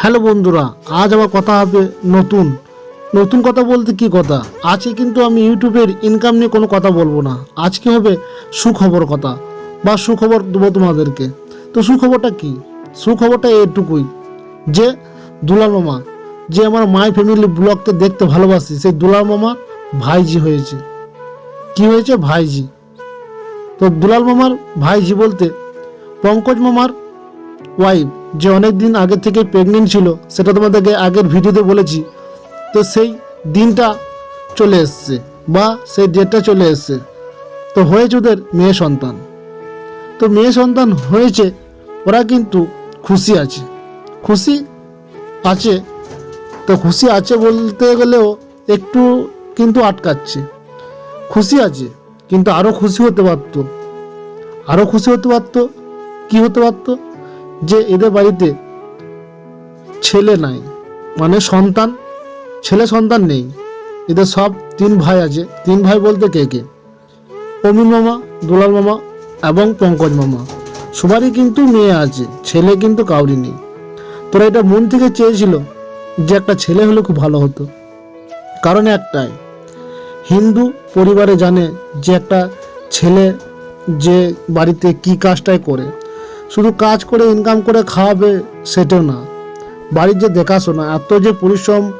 Hello বন্ধুরা, আজ আবার কথা হবে নতুন। নতুন কথা বলতে কি কথা? আজকে কিন্তু আমি ইউটিউবের ইনকাম নিয়ে কোনো কথা বলব না। আজকে হবে সুখবর কথা, বা সুখবর দেবো তোমাদেরকে। তো সুখবরটা কি? সুখবরটা এটুকুই যে দুলাল মামা, যে আমার মাই ফ্যামিলি ব্লগকে দেখতে ভালোবাসি, সেই দুলাল মামা ভাইজি হয়েছে। কি হয়েছে? ভাইজি। তো দুলাল মামার ভাইজি বলতে পঙ্কজ মামার ওয়াইফ যে অনেক দিন আগে থেকে প্রেগনেন্ট ছিল, সেটা তোমাদেরকে আগের ভিডিওতে বলেছি। তো সেই দিনটা চলে এসছে, বা সেই ডেটটা চলে এসছে। তো হয়েছে ওদের মেয়ে সন্তান। তো মেয়ে সন্তান হয়েছে, ওরা কিন্তু খুশি আছে। খুশি আছে, তো খুশি আছে বলতে গেলেও একটু কিন্তু আটকাচ্ছে। খুশি আছে, কিন্তু আরও খুশি হতে পারতো। আরও খুশি হতে পারতো, কী হতে পারতো? যে এদের বাড়িতে ছেলে নাই মানে সন্তান, ছেলে সন্তান নেই। এদের সব তিন ভাই আছে। তিন ভাই বলতে কে কে? অমিন মামা, দুলাল মামা এবং পঙ্কজ মামা। সবারই কিন্তু মেয়ে আছে, ছেলে কিন্তু কাউরি নেই। তোরা এটা মন থেকে চেয়েছিল যে একটা ছেলে হলে খুব ভালো হতো। কারণ একটাই, হিন্দু পরিবারে জানে যে একটা ছেলে যে বাড়িতে কি কাজটাই করে। শুধু কাজ করে ইনকাম করে খাওয়াবে সেটাও না। বাড়ির যে দেখাশোনা, এত যে পরিশ্রম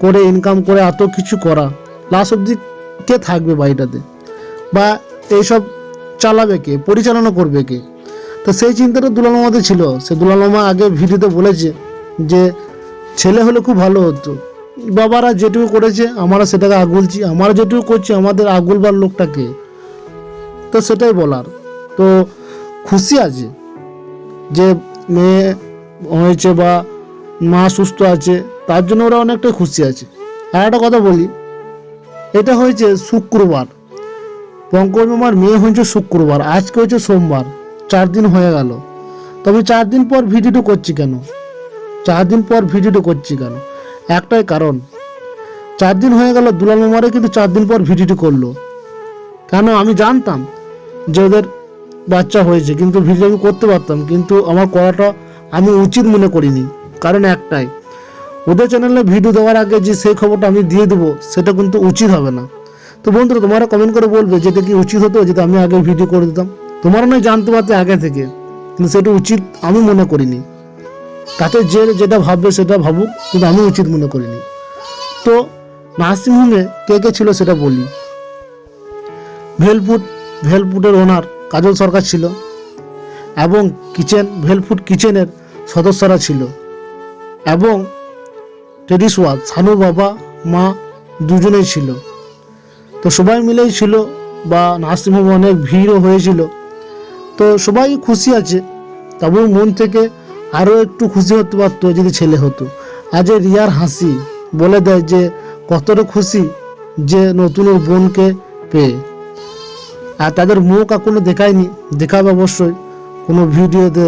করে ইনকাম করে, এত কিছু করা লাস্ট অব্দি কে থাকবে বাড়িটাতে? বা এইসব চালাবে কে? পরিচালনা করবে কে? তো সেই চিন্তাটা দুলাল মামাতে ছিল। সে দুলাল মামা আগে ভিডিওতে বলেছে যে, ছেলে হলে খুব ভালো হতো। বাবারা যেটুকু করেছে, আমরা সেটাকে আগুলছি। আমরা যেটুকু করছি, আমাদের আগুলবার লোকটাকে তো সেটাই বলার। তো খুশি আছে? যে মেয়ে হয়েছে বা মা সুস্থ আছে, তার জন্য ওরা অনেকটাই খুশি আছে। আর একটা কথা বলি, এটা হয়েছে শুক্রবার। পঙ্কজ মামার মেয়ে হয়েছে শুক্রবার, আজকে হয়েছে সোমবার, চার দিন হয়ে গেল। তবে চার দিন পর ভিডিওটা করছি কেন? চার দিন পর ভিডিওটা করছি কেন? একটাই কারণ, চার দিন হয়ে গেল দুলাল মামারে কিন্তু চার দিন পর ভিডিওটি করল। কেন? আমি জানতাম যে ওদের বাচ্চা হয়েছে, কিন্তু ভিডিও আমি করতে পারতাম, কিন্তু আমার করাটা আমি উচিত মনে করিনি, কারণ একটাই, ওদের চ্যানেলে ভিডিও দেওয়ার আগে যে সেই খবরটা আমি দিয়ে দেবো, সেটা কিন্তু উচিত হবে না। তো বন্ধুরা, তোমরা কমেন্ট করে বলবে যেটা কি উচিত হতো, যেটা আমি আগে ভিডিও করে দিতাম। তোমরা নয় জানতে পারতে আগে থেকে, কিন্তু সেটা উচিত আমি মনে করিনি। তাতে যে যেটা ভাববে সেটা ভাবুক, কিন্তু আমি উচিত মনে করিনি। তো নার্সিংহোমে কে কে ছিল সেটা বলি। ভেলপুট ভেলপুটের ওনার কাজল সরকার ছিল এবং কিচেন, ভেলফুড কিচেনের সদস্যরা ছিল এবং টেডিস ওয়াল সানু বাবা, মা দুজনেই ছিল। তো সবাই মিলেই ছিল বা নার্সিংহোমে অনেক ভিড়ও হয়েছিল। তো সবাই খুশি আছে, তবু মন থেকে আরও একটু খুশি হতে পারতো যদি ছেলে হতো। আজ রিয়ার হাসি বলে দেয় যে, কতটা খুশি যে নতুন বোনকে পেয়ে। আর তাদের মুখ এখনও দেখায়নি। দেখাবে অবশ্যই কোনো ভিডিওতে।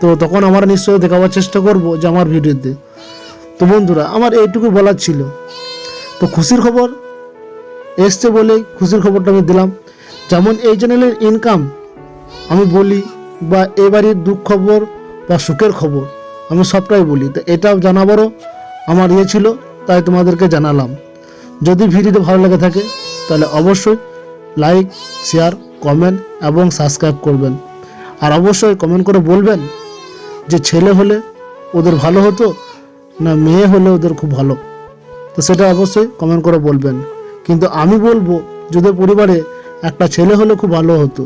তো তখন আমরা নিশ্চয়ই দেখাবার চেষ্টা করব যে আমার ভিডিওতে। তো বন্ধুরা, আমার এইটুকু বলার ছিল। তো খুশির খবর এসছে বলেই খুশির খবরটা আমি দিলাম। যেমন এই চ্যানেলের ইনকাম আমি বলি বা এই বাড়ির দুঃখ খবর বা সুখের খবর, আমি সবটাই বলি। তো এটা জানাবারও আমার ইয়ে ছিল, তাই তোমাদেরকে জানালাম। যদি ভিডিওটা ভালো লেগে থাকে, তাহলে অবশ্যই লাইক শেয়ার কমেন্ট এবং সাবস্ক্রাইব করবেন। আর অবশ্যই কমেন্ট করে বলবেন যে ছেলে হলে ওদের ভালো হতো, না মেয়ে হলে ওদের খুব ভালো। তো সেটা অবশ্যই কমেন্ট করে বলবেন। কিন্তু আমি বলব, যদি পরিবারে একটা ছেলে হলে খুব ভালো হতো।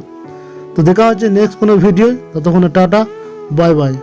তো দেখা হচ্ছে নেক্সট কোনো ভিডিও ততক্ষণে টাটা বাই বাই